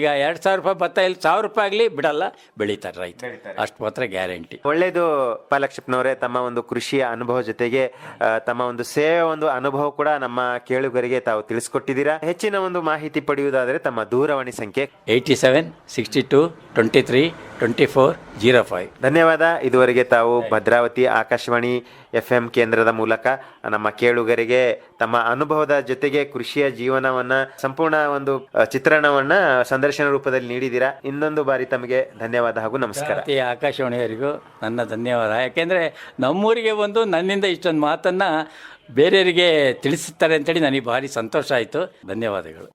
ಈಗ ಎರಡ್ ಸಾವಿರ ರೂಪಾಯಿ ಭತ್ತ ಇಲ್ಲಿ ಸಾವಿರ ರೂಪಾಯಿ ಆಗಲಿ ಬಿಡಲ್ಲ ಬೆಳೀತಾರೆ ರೈತ ಅಷ್ಟು ಮಾತ್ರ ಗ್ಯಾರಂಟಿ. ಒಳ್ಳೇದು ಪಾಲಕ್ಷಪ್ನವರೇ ತಮ್ಮ ಒಂದು ಕೃಷಿಯ ಅನುಭವ ಜೊತೆಗೆ ಆ, ತಮ್ಮ ಒಂದು ಸೇವೆ ಒಂದು ಅನುಭವ ಕೂಡ ನಮ್ಮ ಕೇಳುಗರಿಗೆ ತಾವು ತಿಳಿಸ್ಕೊಟ್ಟಿದ್ದೀರಾ. ಹೆಚ್ಚಿನ ಒಂದು ಮಾಹಿತಿ ಪಡೆಯುವುದಾದರೆ ತಮ್ಮ ದೂರವಾಣಿ ಸಂಖ್ಯೆ eighty seven sixty two twenty three twenty four zero five ಧನ್ಯವಾದ. ಇದುವರೆಗೆ ತಾವು ಭದ್ರಾವತಿ ಆಕಾಶವಾಣಿ ಎಫ್ ಎಂ ಕೇಂದ್ರದ ಮೂಲಕ ನಮ್ಮ ಕೇಳುಗರಿಗೆ ತಮ್ಮ ಅನುಭವದ ಜೊತೆಗೆ ಕೃಷಿಯ ಜೀವನವನ್ನ ಸಂಪೂರ್ಣ ಒಂದು ಚಿತ್ರಣವನ್ನ ಸಂದರ್ಶನ ರೂಪದಲ್ಲಿ ನೀಡಿದ್ದೀರಾ. ಇನ್ನೊಂದು ಬಾರಿ ತಮಗೆ ಧನ್ಯವಾದ ಹಾಗೂ ನಮಸ್ಕಾರ. ಈ ಆಕಾಶವಾಣಿಯವರಿಗೂ ನನ್ನ ಧನ್ಯವಾದ. ಯಾಕೆಂದರೆ ನಮ್ಮೂರಿಗೆ ಬಂದು ನನ್ನಿಂದ ಇಷ್ಟೊಂದು ಮಾತನ್ನು ಬೇರೆಯವರಿಗೆ ತಿಳಿಸುತ್ತಾರೆ ಅಂತೇಳಿ ನನಗೆ ಭಾರಿ ಸಂತೋಷ ಆಯಿತು. ಧನ್ಯವಾದಗಳು.